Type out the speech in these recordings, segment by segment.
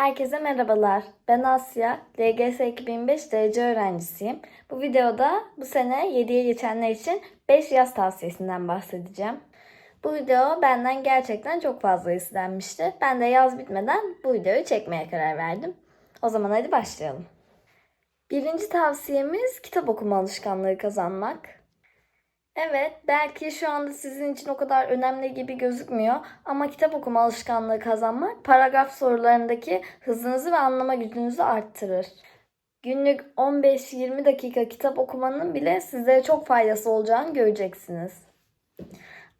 Herkese merhabalar. Ben Asya. LGS 2005 derece öğrencisiyim. Bu videoda bu sene 7'ye geçenler için 5 yaz tavsiyesinden bahsedeceğim. Bu video benden gerçekten çok fazla istenmişti. Ben de yaz bitmeden bu videoyu çekmeye karar verdim. O zaman hadi başlayalım. Birinci tavsiyemiz kitap okuma alışkanlığı kazanmak. Evet, belki şu anda sizin için o kadar önemli gibi gözükmüyor ama kitap okuma alışkanlığı kazanmak paragraf sorularındaki hızınızı ve anlama gücünüzü arttırır. Günlük 15-20 dakika kitap okumanın bile sizlere çok faydası olacağını göreceksiniz.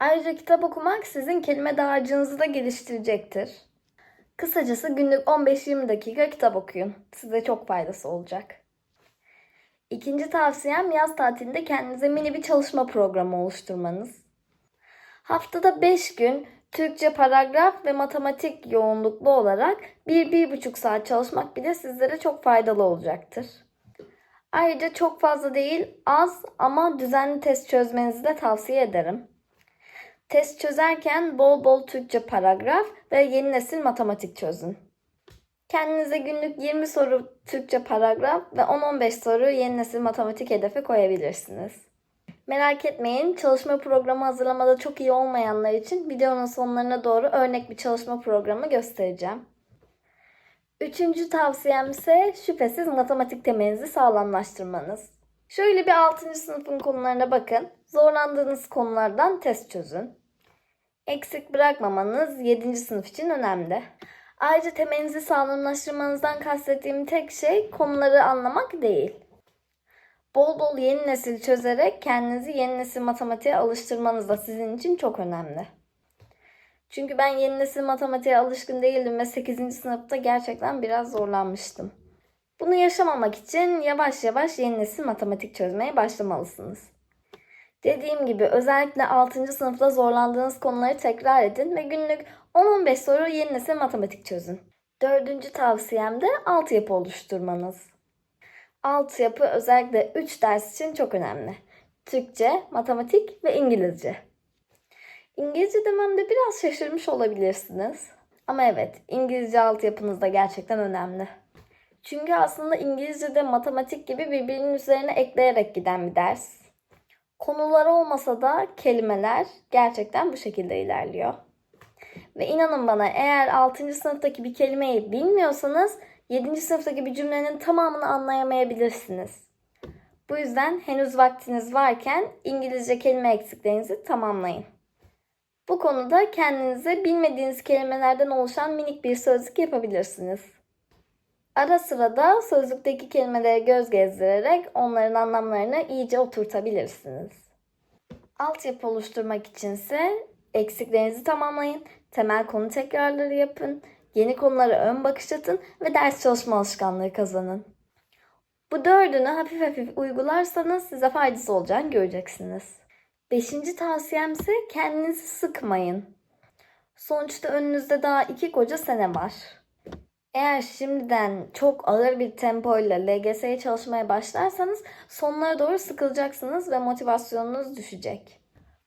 Ayrıca kitap okumak sizin kelime dağarcığınızı da geliştirecektir. Kısacası günlük 15-20 dakika kitap okuyun. Size çok faydası olacak. İkinci tavsiyem yaz tatilinde kendinize mini bir çalışma programı oluşturmanız. Haftada 5 gün Türkçe paragraf ve matematik yoğunluklu olarak 1-1,5 saat çalışmak bile sizlere çok faydalı olacaktır. Ayrıca çok fazla değil, az ama düzenli test çözmenizi de tavsiye ederim. Test çözerken bol bol Türkçe paragraf ve yeni nesil matematik çözün. Kendinize günlük 20 soru Türkçe paragraf ve 10-15 soru yeni nesil matematik hedefi koyabilirsiniz. Merak etmeyin, çalışma programı hazırlamada çok iyi olmayanlar için videonun sonlarına doğru örnek bir çalışma programı göstereceğim. Üçüncü tavsiyem ise şüphesiz matematik temelinizi sağlamlaştırmanız. Şöyle bir 6. sınıfın konularına bakın. Zorlandığınız konulardan test çözün. Eksik bırakmamanız 7. sınıf için önemli. Ayrıca temelinizi sağlamlaştırmanızdan kastettiğim tek şey konuları anlamak değil. Bol bol yeni nesil çözerek kendinizi yeni nesil matematiğe alıştırmanız da sizin için çok önemli. Çünkü ben yeni nesil matematiğe alışkın değildim ve 8. sınıfta gerçekten biraz zorlanmıştım. Bunu yaşamamak için yavaş yavaş yeni nesil matematik çözmeye başlamalısınız. Dediğim gibi özellikle 6. sınıfta zorlandığınız konuları tekrar edin ve günlük 10-15 soru yeni nesil matematik çözün. Dördüncü tavsiyem de altyapı oluşturmanız. Altyapı özellikle 3 ders için çok önemli. Türkçe, matematik ve İngilizce. İngilizce dememde biraz şaşırmış olabilirsiniz. Ama evet, İngilizce altyapınız da gerçekten önemli. Çünkü aslında İngilizce'de matematik gibi birbirinin üzerine ekleyerek giden bir ders. Konular olmasa da kelimeler gerçekten bu şekilde ilerliyor. Ve inanın bana eğer 6. sınıftaki bir kelimeyi bilmiyorsanız 7. sınıftaki bir cümlenin tamamını anlayamayabilirsiniz. Bu yüzden henüz vaktiniz varken İngilizce kelime eksiklerinizi tamamlayın. Bu konuda kendinize bilmediğiniz kelimelerden oluşan minik bir sözlük yapabilirsiniz. Ara sıra da sözlükteki kelimelere göz gezdirerek onların anlamlarını iyice oturtabilirsiniz. Altyapı oluşturmak içinse eksiklerinizi tamamlayın, temel konu tekrarları yapın, yeni konulara ön bakış atın ve ders çalışma alışkanlığı kazanın. Bu dördünü hafif hafif uygularsanız size faydası olacağını göreceksiniz. Beşinci tavsiyem ise kendinizi sıkmayın. Sonuçta önünüzde daha iki koca sene var. Eğer şimdiden çok ağır bir tempoyla LGS'ye çalışmaya başlarsanız sonlara doğru sıkılacaksınız ve motivasyonunuz düşecek.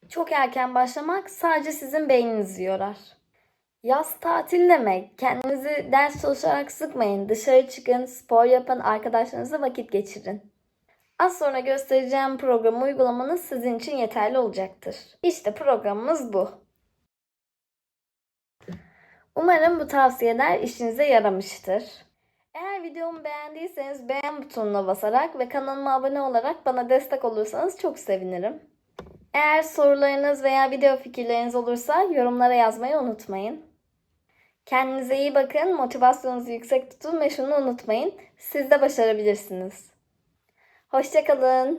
Çok erken başlamak sadece sizin beyninizi yorar. Yaz tatil demek. Kendinizi ders çalışarak sıkmayın. Dışarı çıkın, spor yapın, arkadaşlarınızla vakit geçirin. Az sonra göstereceğim programı uygulamanız sizin için yeterli olacaktır. İşte programımız bu. Umarım bu tavsiyeler işinize yaramıştır. Eğer videomu beğendiyseniz beğen butonuna basarak ve kanalıma abone olarak bana destek olursanız çok sevinirim. Eğer sorularınız veya video fikirleriniz olursa yorumlara yazmayı unutmayın. Kendinize iyi bakın, motivasyonunuzu yüksek tutun ve şunu unutmayın. Siz de başarabilirsiniz. Hoşçakalın.